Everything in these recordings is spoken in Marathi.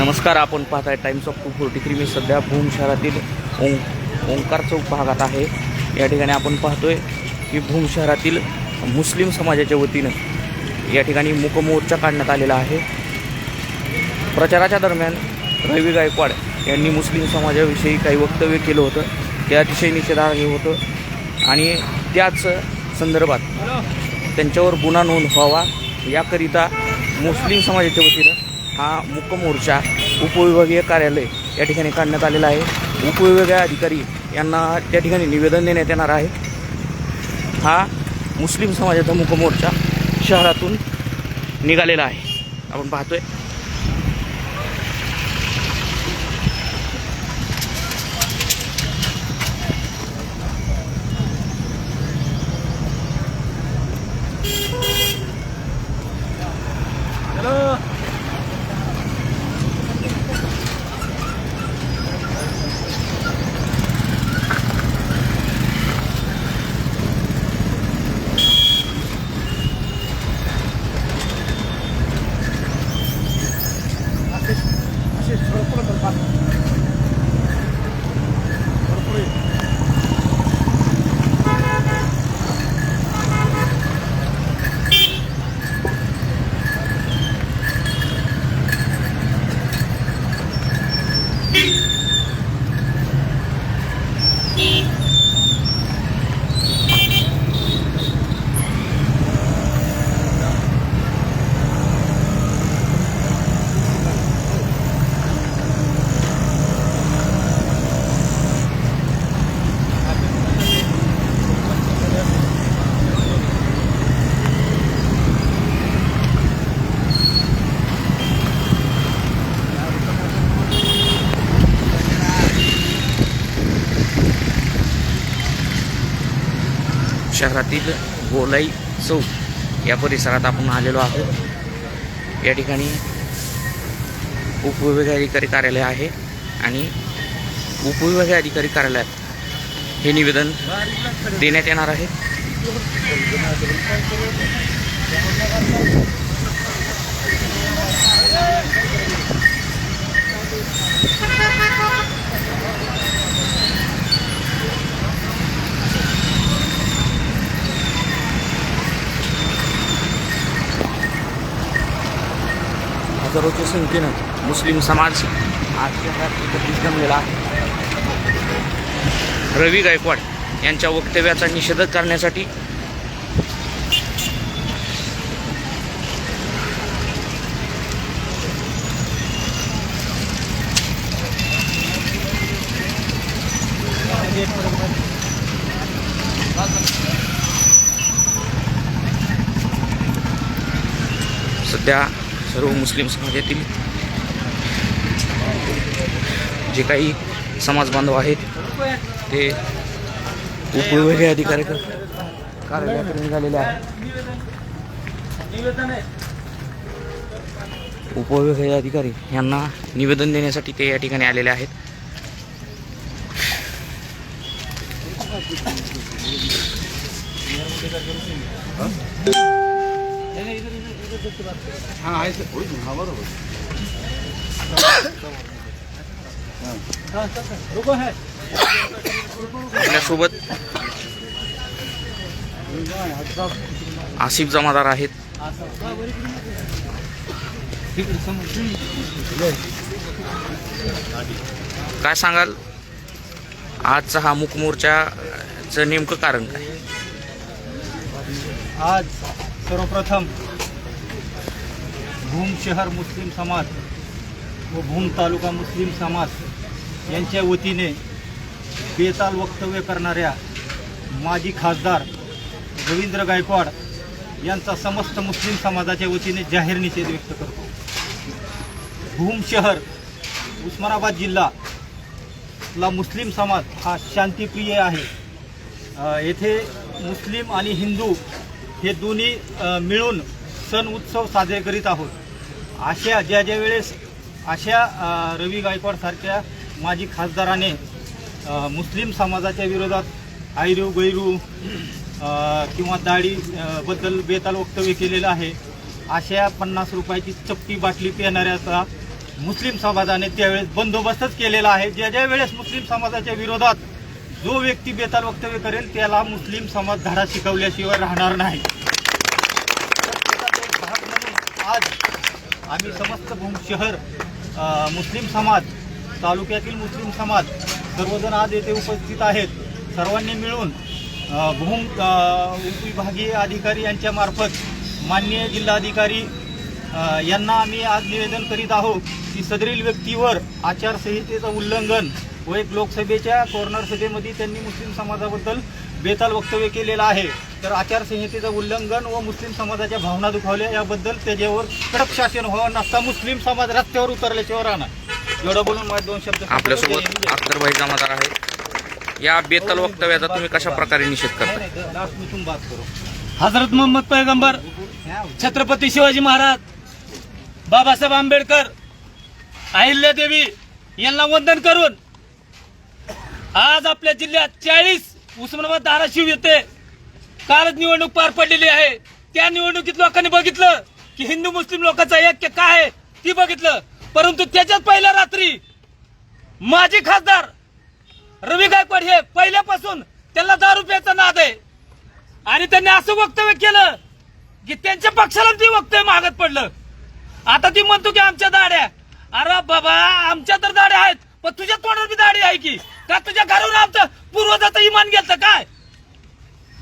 नमस्कार आपण पाहताय Times of two forty three मी सध्या भूम शहरातील ओं ओंकार चौक भागात आहे. या ठिकाणी आपण पाहतोय की भूम शहरातील मुस्लिम समाजाच्या वतीनं या ठिकाणी मूकमोर्चा काढण्यात आलेला आहे. प्रचाराच्या दरम्यान रवी गायकवाड यांनी मुस्लिम समाजाविषयी काही वक्तव्य केलं होतं. ते अतिशय निषेधार्ह होतं आणि त्याच संदर्भात त्यांच्यावर गुन्हा नोंद व्हावा याकरिता मुस्लिम समाजाच्या वतीनं हा मुक मोर्चा उपविभागीय कार्यालय या ठिकाणी काढण्यात आलेला आहे. उपविभागीय अधिकारी यांना त्या ठिकाणी निवेदन देण्यात येणार आहे. हा मुस्लिम समाजाचा मुक मोर्चा शहरातून निघालेला आहे. आपण पाहतोय. शहरातील गोलाई चौक या परिसरात आपण आलेलो आहोत. या ठिकाणी उपविभागीय अधिकारी कार्यालय आहे आणि उपविभागीय अधिकारी कार्यालयात हे निवेदन देण्यात येणार आहे. हजारोच्या संख्येनं मुस्लिम समाज आज शहरात एकत्रित जमलेला आहे रवी गायकवाड यांच्या वक्तव्याचा निषेध करण्यासाठी सध्या सर्व मुस्लिम समाजातील जे काही समाज बांधव आहेत ते उपविभागीय अधिकारी कार्यालयाकडे निघालेले आहेत. उपविभागीय अधिकारी यांना निवेदन देण्यासाठी ते या ठिकाणी आलेले आहेत. आपल्यासोबत आसिफ जमादार आहेत. काय सांगाल? आजचा हा मुक मोर्चाचं नेमकं कारण काय? आज सर्वप्रथम भूम शहर मुस्लिम समाज व भूम तालुका मुस्लिम समाज यांच्या वतीने बेताल वक्तव्य करणाऱ्या माजी खासदार रवींद्र गायकवाड यांचा समस्त मुस्लिम समाजाच्या वतीने जाहीर निषेध व्यक्त करतो. भूम शहर उस्मानाबाद जिल्हा ला मुस्लिम समाज हा शांतिप्रिय आहे. येथे मुस्लिम आणि हिंदू हे दोन्ही मिळून सण उत्सव साजरे करीत आहोत. अशा ज्या ज्या वेळेस अशा रवी गायकवाडसारख्या माजी खासदाराने मुस्लिम समाजाच्या विरोधात आयरू गैरू किंवा दाढी बद्दल बेताल वक्तव्य केलेलं आहे. अशा पन्नास रुपयाची चपटी बाटली पिणाऱ्याचा मुस्लिम समाजाने त्यावेळेस बंदोबस्तच केलेला आहे. ज्या ज्या वेळेस मुस्लिम समाजाच्या विरोधात जो व्यक्ती बेताल वक्तव्य करेल त्याला मुस्लिम समाज धडा शिकवल्याशिवाय राहणार नाही तर त्याचा एक भाग म्हणून आज आम्ही समस्त भूम शहर मुस्लिम समाज तालुक्यातील मुस्लिम समाज सर्वजण आज येथे उपस्थित आहेत. सर्वांनी मिळून भूम उपविभागीय अधिकारी यांच्या मार्फत माननीय जिल्हाधिकारी यांना आम्ही आज निवेदन करीत आहोत की सदरील व्यक्तीवर आचारसंहितेचं उल्लंघन व एक लोकसभेच्या कॉर्नर सभेमध्ये त्यांनी मुस्लिम समाजाबद्दल बेताल वक्तव्य केलेलं आहे. तर आचारसंहितेचं उल्लंघन व मुस्लिम समाजाच्या भावना दुखावल्या याबद्दल त्याच्यावर कडक शासन व्हावं नसता मुस्लिम समाज रस्त्यावर उतरल्याशिवाय राहणार. एवढं बोलून माझे दोन शब्द आपल्यासोबत अख्तरभाई जमादार आहे या बेताल वक्तव्याचा तुम्ही कशा प्रकारे निषेध करता? हजरत मोहम्मद पैगंबर छत्रपती शिवाजी महाराज बाबासाहेब आंबेडकर अहिल्यादेवी यांना वंदन करून आज आपल्या जिल्ह्यात चाळीस उस्मानाबाद धाराशिव येथे कालच निवडणूक पार पडलेली आहे. त्या निवडणुकीत लोकांनी बघितलं की हिंदू मुस्लिम लोकांचा ऐक्य काय आहे ती बघितलं. परंतु त्याच्याच पहिल्या रात्री माजी खासदार रवी गायकवाड हे पहिल्यापासून त्यांना दारू प्यायचा नाद आहे. आणि त्यांनी असं वक्तव्य केलं की त्यांच्या पक्षाला ते वक्तव्य मागत पडलं. आता ती म्हणतो की आमच्या दाड्या. अरे बाबा आमच्या तर दाड्या आहेत पण तुझ्या तोंडावर बी दाढी आहे की? का तुझ्या घरावर आमचं पूर्वजाचं इमान गेलं काय?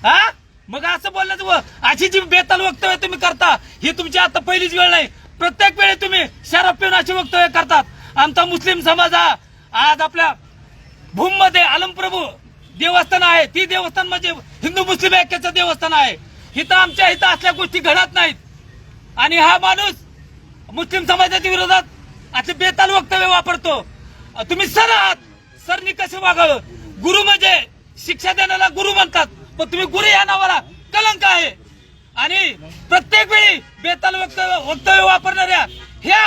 हा? मग असं बोलण्याचं व अशी जी बेताल वक्तव्य तुम्ही करता ही तुमची आता पहिलीच वेळ नाही. प्रत्येक वेळी तुम्ही शराब पिऊन अशी वक्तव्य करतात. आमचा मुस्लिम समाज हा आज आपल्या भूममध्ये आलमप्रभू देवस्थान आहे. ती देवस्थान म्हणजे हिंदू मुस्लिम ऐक्याचं देवस्थान आहे. इथं आमच्या इथं असल्या गोष्टी घडत नाहीत. आणि हा माणूस मुस्लिम समाजाच्या विरोधात असे बेताल वक्तव्य वापरतो. तुम्ही सर आहात. सरनी कसे वागावं? गुरु म्हणजे शिक्षा देण्याला गुरु म्हणतात. पण तुम्ही गुरु या नावाला. कलंक आहे. आणि प्रत्येक वेळी बेताल वक्तव्य वक्तव्य वापरणाऱ्या ह्या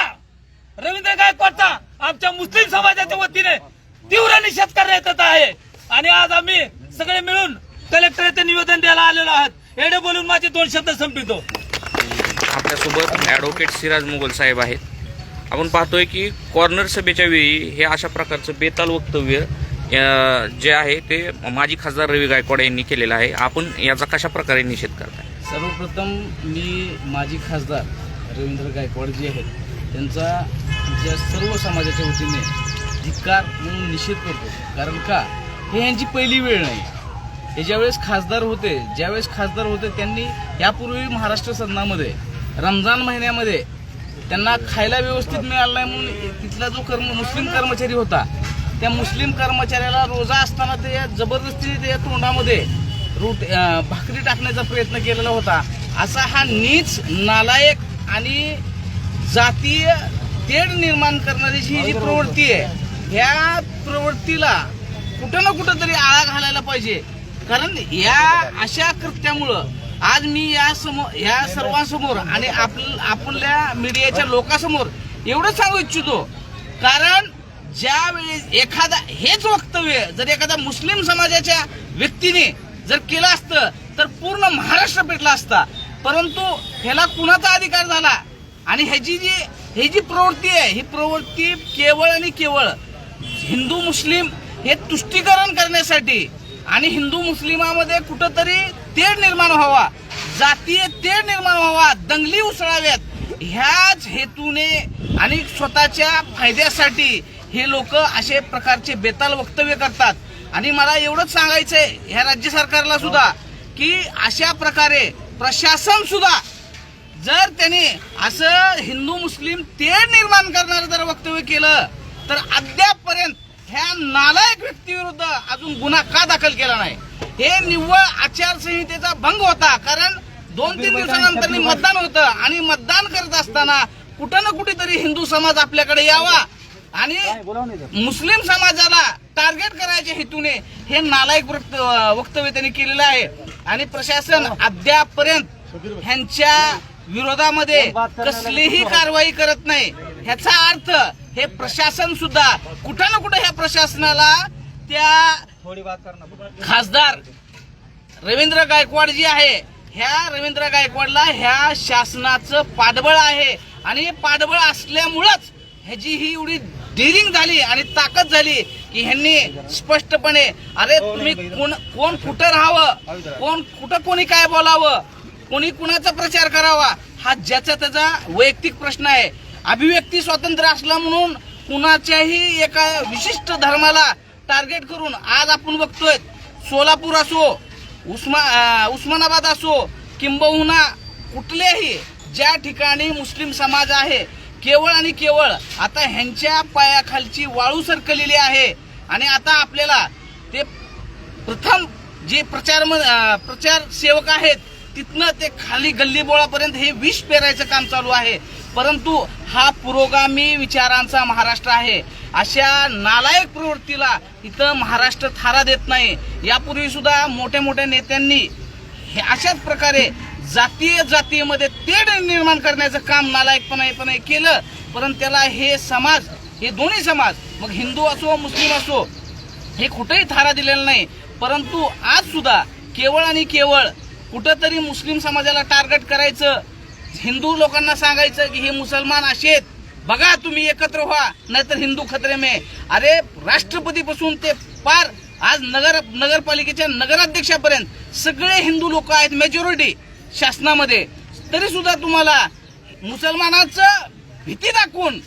रवींद्र गायकवाडचा आमच्या मुस्लिम समाजाच्या वतीने तीव्र निषेध करण्यात येत आहे. आणि आज आम्ही सगळे मिळून कलेक्टर येथे निवेदन द्यायला आलेलो आहात. एवढे बोलून माझे दोन शब्द संपितो. आपल्यासोबत ॲडव्होकेट सिराज मुघल साहेब आहेत. आपण पाहतोय की कॉर्नर सभेच्या वेळी हे अशा प्रकारचं बेताल वक्तव्य जे आहे ते माजी खासदार रवी गायकवाड यांनी केलेलं आहे. आपण याचा कशा प्रकारे निषेध करताय? सर्वप्रथम मी माजी खासदार रवींद्र गायकवाड जे आहेत त्यांचा ज्या सर्व समाजाच्या वतीने धिक्कार म्हणून निषेध करतो. कारण का? हे यांची पहिली वेळ नाही. हे ज्यावेळेस खासदार होते ज्यावेळेस खासदार होते त्यांनी यापूर्वी महाराष्ट्र सदनामध्ये रमजान महिन्यामध्ये त्यांना खायला व्यवस्थित मिळालं नाही म्हणून तिथला जो कर्म मुस्लिम कर्मचारी होता त्या मुस्लिम कर्मचाऱ्याला रोजा असताना ते जबरदस्ती त्या तोंडामध्ये रूट भाकरी टाकण्याचा प्रयत्न केलेला होता. असा हा नीच नालायक आणि जातीय तेढ निर्माण करणारी ही जी प्रवृत्ती आहे ह्या प्रवृत्तीला कुठं ना कुठं तरी आळा घालायला पाहिजे. कारण या अशा कृत्यामुळं आज मी या समोर या सर्वांसमोर आणि आपल आपल्या मीडियाच्या लोकांसमोर एवढं सांगू इच्छितो. कारण ज्या एखादा हेच वक्तव्य जर एखादा मुस्लिम समाजाच्या व्यक्तीने जर केलं असतं तर पूर्ण महाराष्ट्र पेटला असता. परंतु ह्याला कुणाचा अधिकार झाला? आणि ह्याची जी ही जी प्रवृत्ती आहे ही प्रवृत्ती केवळ आणि केवळ हिंदू मुस्लिम हे तुष्टीकरण करण्यासाठी आणि हिंदू मुस्लिमामध्ये कुठंतरी तेढ निर्माण व्हावा जातीय तेढ निर्माण व्हावा दंगली उसळाव्यात ह्याच हेतूने आणि स्वतःच्या फायद्यासाठी हे लोक असे प्रकारचे बेताल वक्तव्य करतात. आणि मला एवढंच सांगायचंय ह्या राज्य सरकारला सुद्धा की अशा प्रकारे प्रशासन सुद्धा जर त्यांनी असं हिंदू मुस्लिम तेढ निर्माण करणारं जर वक्तव्य केलं तर अद्यापपर्यंत ह्या नालायक व्यक्तीविरुद्ध अजून गुन्हा का दाखल केला नाही? हे निव्वळ आचारसंहितेचा भंग होता कारण दोन तीन दिवसानंतर मतदान होतं आणि मतदान करत असताना कुठं ना कुठेतरी हिंदू समाज आपल्याकडे यावा. आणि मुस्लिम समाजाला टार्गेट करायच्या हेतूने हे नालायक वक्त- वक्तव्य त्यांनी केलेलं आहे. आणि प्रशासन अद्यापपर्यंत ह्यांच्या विरोधामध्ये कसलीही कारवाई करत नाही. ह्याचा अर्थ हे प्रशासन सुद्धा कुठं ना कुठं ह्या प्रशासनाला त्या खासदार रवींद्र गायकवाड जी आहे ह्या रवींद्र गायकवाडला ह्या शासनाचं पाठबळ आहे. आणि हे पाठबळ असल्यामुळंच ह्याची ही एवढी डिरिंग झाली आणि ताकद झाली की ह्यांनी स्पष्टपणे अरे तुम्ही कोण कोण कुठं राहावं? कोण कुठं कोणी काय बोलावं? कोणी कुणाचा प्रचार करावा? हा ज्याचा त्याचा वैयक्तिक प्रश्न आहे. अभिव्यक्ती स्वातंत्र्य असला म्हणून कुणाच्याही एका विशिष्ट धर्माला टार्गेट करून आज आपण बघतोय सोलापूर असो उस्मा उस्मानाबाद असो किंबहुना कुठल्याही ज्या ठिकाणी मुस्लिम समाज आहे केवळ आणि केवळ आता ह्यांच्या पायाखालची वाळू सरकलेली आहे. आणि आता आपल्याला ते प्रथम जे प्रचार प्रचार सेवक आहेत तिथनं ते खाली गल्लीबोळापर्यंत हे विष पेरायचं काम चालू आहे. परंतु हा पुरोगामी विचारांचा महाराष्ट्र आहे. अशा नालायक प्रवृत्तीला इथं महाराष्ट्र थारा देत नाही. यापूर्वी सुद्धा मोठ्या मोठ्या नेत्यांनी हे अशाच प्रकारे जातीय जातीमध्ये तेढ निर्माण करण्याचं काम नालायकपणापणे केलं. परंतु त्याला हे समाज हे दोन्ही समाज मग हिंदू असो मुस्लिम असो हे कुठेही थारा दिलेला नाही. परंतु आज सुद्धा केवळ आणि केवळ कुठंतरी मुस्लिम समाजाला टार्गेट करायचं हिंदू लोकांना सांगायचं की हे मुसलमान असेत बघा तुम्ही एकत्र व्हा नाहीतर हिंदू खतरे मे. अरे राष्ट्रपतीपासून ते पार आज नगर नगरपालिकेच्या नगराध्यक्षापर्यंत सगळे हिंदू लोक आहेत मेजॉरिटी शासनामध्ये. तरी सुद्धा तुम्हाला मुसलमानाचं भीती दाखवून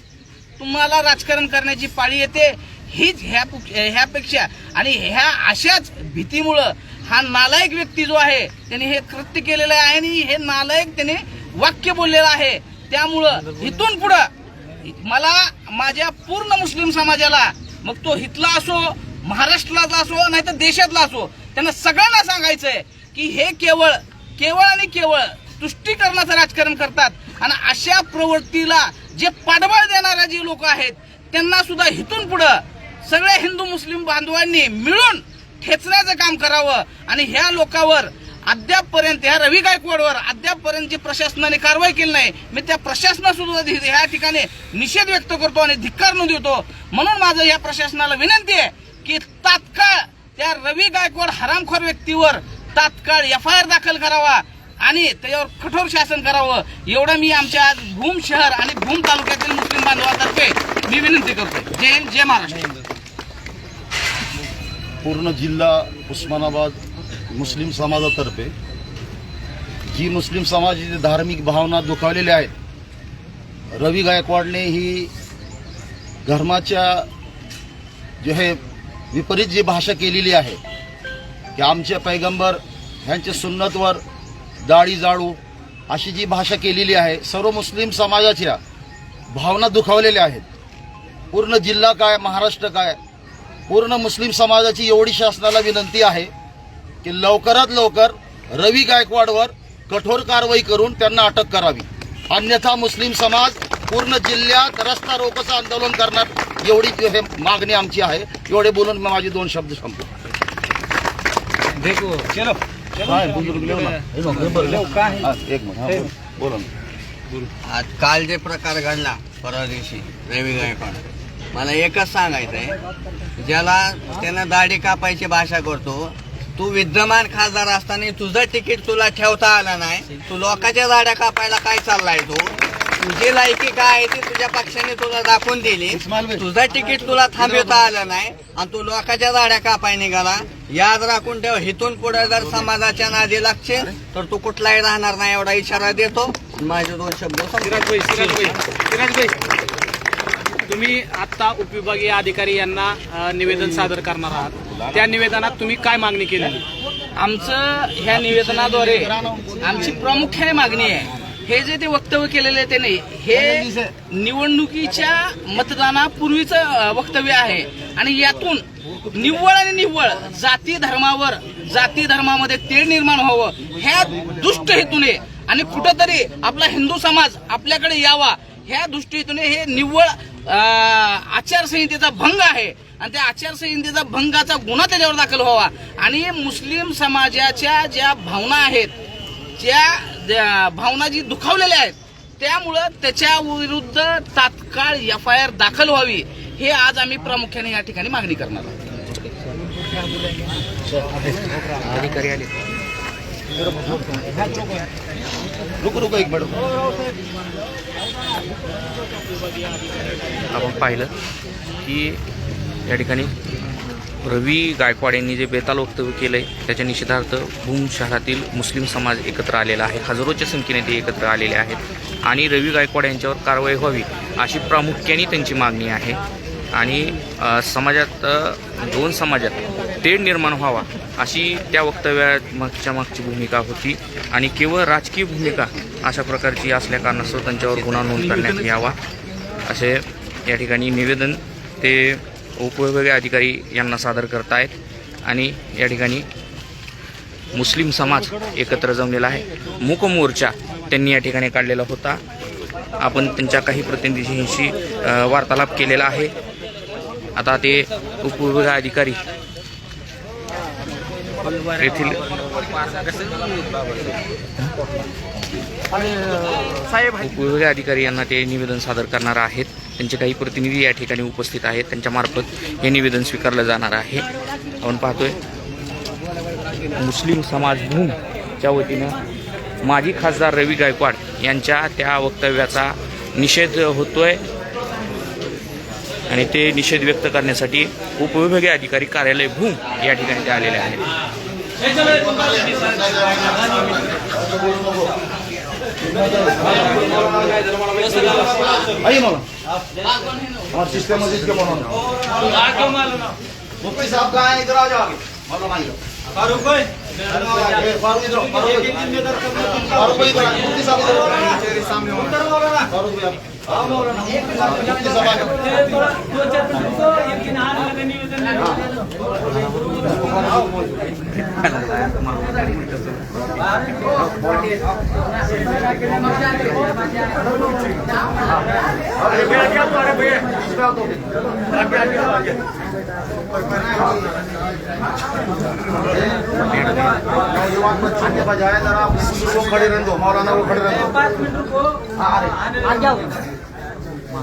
तुम्हाला राजकारण करण्याची पाळी येते. हीच ह्या ह्यापेक्षा आणि ह्या अशाच भीतीमुळं हा नालायक व्यक्ती जो आहे त्याने हे कृत्य केलेलं आहे आणि हे नालायक त्याने वाक्य बोललेलं आहे. त्यामुळं इथून पुढं मला माझ्या पूर्ण मुस्लिम समाजाला मग तो हितला असो महाराष्ट्रातला असो नाही तर देशातला असो त्यांना सगळ्यांना सांगायचंय की हे केवळ केवळ आणि केवळ तुष्टीकरणाचं राजकारण करतात. आणि अशा प्रवृत्तीला जे पाठबळ देणारे जे लोक आहेत त्यांना सुद्धा हिथून पुढं सगळ्या हिंदू मुस्लिम बांधवांनी मिळून ठेचण्याचं काम करावं. आणि ह्या लोकांवर अद्यापपर्यंत ह्या रवी गायकवाडवर अद्यापपर्यंत जी प्रशासनाने कारवाई केली नाही मी त्या प्रशासनासुद्धा हि- ह्या ठिकाणी निषेध व्यक्त करतो आणि धिक्कार नोंदवतो. म्हणून माझं या प्रशासनाला विनंती आहे की तात्काळ त्या रवी गायकवाड हरामखोर व्यक्तीवर तात्काळ एफ आय आर दाखल करावा आणि त्याच्यावर कठोर शासन करावं. एवढं मी आमच्या आज भूम शहर आणि भूम तालुक्यातील मुस्लिम बांधवातर्फे मी विनंती करतो जय हिंद जय महाराष्ट्र. पूर्ण जिल्हा उस्मानाबाद मुस्लिम समाजातर्फे. जी मुस्लिम समाजाची धार्मिक भावना दुखावलेल्या आहेत रवी गायकवाडने ही धर्माच्या जे हे विपरीत जी भाषा केलेली आहे की आमचे पैगंबर ह्यांच्या सुन्नतवर दाढी जाळू अशी जी भाषा केलेली आहे सर्व मुस्लिम समाजाच्या भावना दुखावलेल्या आहेत. पूर्ण जिल्हा काय महाराष्ट्र काय पूर्ण मुस्लिम समाजाची एवढी शासनाला विनंती आहे की लवकरात लवकर रवी गायकवाडवर कठोर कारवाई करून त्यांना अटक करावी. अन्यथा मुस्लिम समाज पूर्ण जिल्ह्यात रस्ता रोकोचं आंदोलन करणार एवढी हे मागणी आमची आहे. एवढे बोलून माझे दोन शब्द संपतो चलो. आज काल जे प्रकार घडला परवा दिवशी रवी गायकवाड मला एकच सांगायचं आहे ज्याला त्यानं दाढी कापायची भाषा करतो तू विद्यमान खासदार असताना तुझं तिकीट तुला ठेवता आलं नाही तू लोकांच्या दाड्या कापायला काय चाललाय तू? तुझी लायकी काय आहे ती तुझ्या पक्षाने तुला दाखवून दिली. तुझं तिकीट तुला थांबवता आलं नाही आणि तू लोकांच्या दाड्या कापाय निघाला. याद राखून ठेव हिथून पुढे जर समाजाच्या नादी लागशील तर तू कुठलाही राहणार नाही एवढा इशारा देतो. माझे दोन शब्द तुम्ही आता उपविभागीय अधिकारी यांना निवेदन सादर करणार आहात. त्या निवेदनात तुम्ही काय मागणी केलेली? आमचं ह्या निवेदनाद्वारे आमची प्रामुख्याने मागणी आहे. हे जे ते वक्तव्य केलेले आहे त्याने हे निवडणुकीच्या मतदानापूर्वीचं वक्तव्य आहे. आणि यातून निव्वळ आणि निव्वळ जाती धर्मावर जाती धर्मामध्ये तेढ निर्माण व्हावं ह्या दुष्ट हेतूने आणि कुठंतरी आपला हिंदू समाज आपल्याकडे यावा ह्या दृष्टीतूने हे निव्वळ आचारसंहितेचा भंग आहे. आणि त्या आचारसंहितेचा भंगाचा गुन्हा त्याच्यावर दाखल व्हावा. आणि मुस्लिम समाजाच्या ज्या भावना आहेत ज्या भावना जी दुखावलेल्या आहेत त्यामुळं त्याच्या विरुद्ध तात्काळ एफ आय आर दाखल व्हावी हे आज आम्ही प्रामुख्याने या ठिकाणी मागणी करणार आहोत. अधिकारी रुक एक आपण पाहिलं की या ठिकाणी रवी गायकवाड यांनी जे बेताल वक्तव्य केलं आहे त्याच्या निषेधार्थ भूम शहरातील मुस्लिम समाज एकत्र आलेला आहे. हजारोच्या संख्येने ते एकत्र आलेले आहेत. आणि रवी गायकवाड यांच्यावर कारवाई व्हावी अशी प्रामुख्याने त्यांची मागणी आहे. आणि समाजात दोन समाजात तेढ निर्माण व्हावा अशी त्या वक्तव्यात मागच्या मागची भूमिका होती. आणि केवळ राजकीय भूमिका अशा प्रकारची असल्या कारणास्तव त्यांच्यावर गुन्हा नोंद करण्यात यावा असे या ठिकाणी निवेदन ते उपविभागीय अधिकारी यांना सादर करत आहेत आणि या ठिकाणी मुस्लिम समाज एकत्र जमलेला आहे. मूक मोर्चा त्यांनी या ठिकाणी काढलेला होता. आपण त्यांच्या काही प्रतिनिधींशी वार्तालाप केलेला आहे. आता ते उपविभागीय अधिकारी येथील उपविभागीय अधिकारी यांना ते निवेदन सादर करणार आहेत. त्यांचे काही प्रतिनिधी या ठिकाणी उपस्थित आहेत. त्यांच्यामार्फत हे निवेदन स्वीकारलं जाणार आहे. आपण पाहतोय मुस्लिम समाज भूमच्या वतीनं माजी खासदार रवी गायकवाड यांच्या त्या वक्तव्याचा निषेध होतोय. आणि ते निषेध व्यक्त करण्यासाठी उपविभागीय अधिकारी कार्यालय भूम या ठिकाणी ते आलेले आहेत. आइए मौलाना हमारे सिस्टम मस्जिद के मौलाना मुफ्ती साहब कहाँ हैं इधर आ जाओ आगे मौलाना इधर फारूक भाई ए, फारूक इधर आओ, फारूक भाई। फारूक भाई इधर आओ, मुफ्ती साहब इधर आओ। फारूक भाई नौजवान बच्चों के बजाय जरा खड़े रह दो मौलाना को खड़े रह दो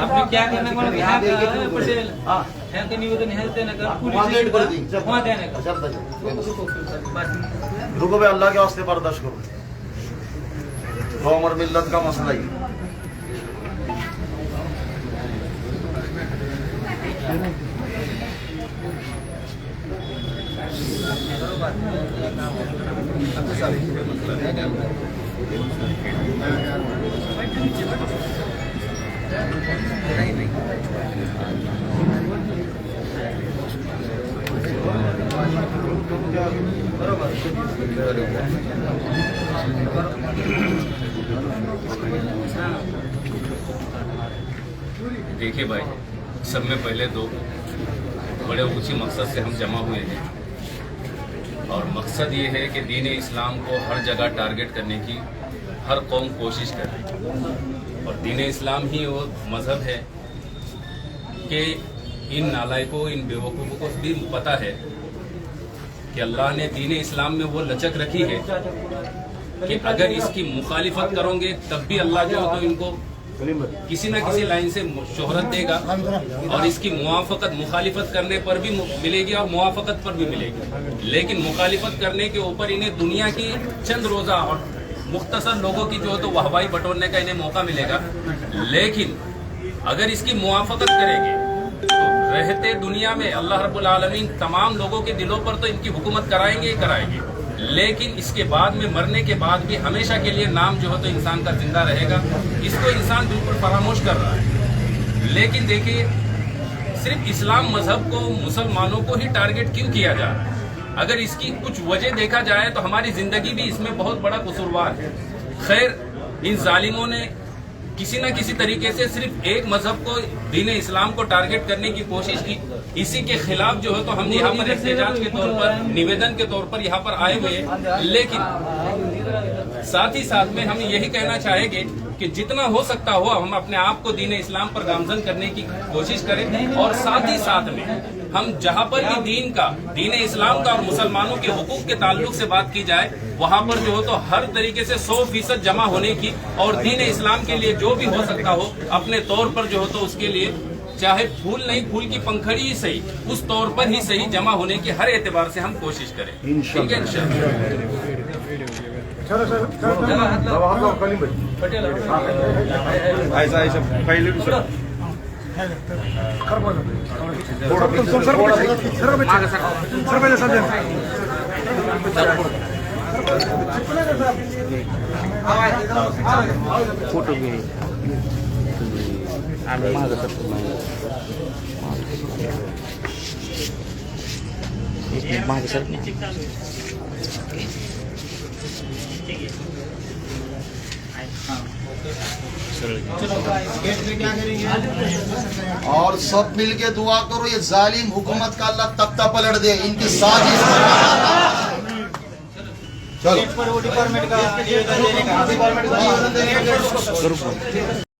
आपने क्या करना है? यहाँ का पटेल हाँ। का निवेदन है देने का दी जब वहाँ देने का। जब तक रुको भाई अल्लाह के वास्ते बर्दाश्त करो। कौम और मिल्लत का मसला ही। देखिए भाई सब में पहले दो बड़े ऊँची मकसद से हम जमा हुए हैं। और मकसद ये है कि दीन इस्लाम को हर जगह टारगेट करने की हर कौम कोशिश कर। रही है और दीन इस्लाम ही वो मज़हब है कि इन नालायकों, इन बेवकूफ़ों को भी पता है कि अल्लाह ने दीन इस्लाम में वो लचक रखी है कि अगर इसकी मुखालिफत करोगे तब भी अल्लाह जो है तो इनको किसी न किसी लाइन से शोहरत देगा और इसकी मुआफकत, मुखालिफत करने पर भी मिलेगी और मुआफ़त पर भी मिलेगी। लेकिन मुखालिफत करने के ऊपर इन्हें दुनिया की चंद रोजा और मुख्तसर लोगों की जो है तो वाहवाही बटोरने का इन्हें मौका मिलेगा। लेकिन अगर इसकी मुआफकत करेंगे तो रहते दुनिया में अल्लाह रब्बुल आलमीन तमाम लोगों के दिलों पर तो इनकी हुकूमत कराएँगे ही कराएँगे। लेकिन इसके बाद में, मरने के बाद भी हमेशा के लिए नाम जो है तो इंसान का ज़िंदा रहेगा। इसको इंसान बिल्कुल फरामोश कर रहा है। लेकिन देखिए, सिर्फ़ इस्लाम मज़हब को, मुसलमानों को ही टारगेट क्यों किया जा रहा है? अगर इसकी कुछ वजह देखा जाए तो हमारी ज़िंदगी भी इसमें बहुत बड़ा कसूरवार है। खैर, इन जालिमों ने किसी न किसी तरीके से सिर्फ़ एक मज़हब को, दीन इस्लाम को टारगेट करने की कोशिश की। इसी के खिलाफ जो है तो हम यहाँ पर एहतजाज के तौर पर, निवेदन के तौर पर यहाँ पर आए हुए लेकिन साथ ही साथ में हम यही कहना चाहेंगे कि जितना हो सकता हो, हम अपने आप को दीन इस्लाम पर गामजन करने की कोशिश करें। और साथ ही साथ में हम जहाँ पर भी दीन का दीन इस्लाम का और मुसलमानों के हकूक के ताल्लुक से बात की जाए वहाँ पर जो हो तो हर तरीके से सौ फ़ीसद जमा होने की और दीन इस्लाम के लिए जो भी हो सकता हो अपने तौर पर जो हो तो उसके लिए चाहे फूल नहीं फूल की पंखड़ी ही सही उस तौर पर ही सही जमा होने की हर एतबार से हम कोशिश करें। ठीक है इंशाल्लाह। फोटो घे आम्ही मागं सरतो एक सर. और सब मिलके दुआ करो ये जालिम हुकूमत का अल्लाह तख्ता पलट दे इनकी साजिश चलो।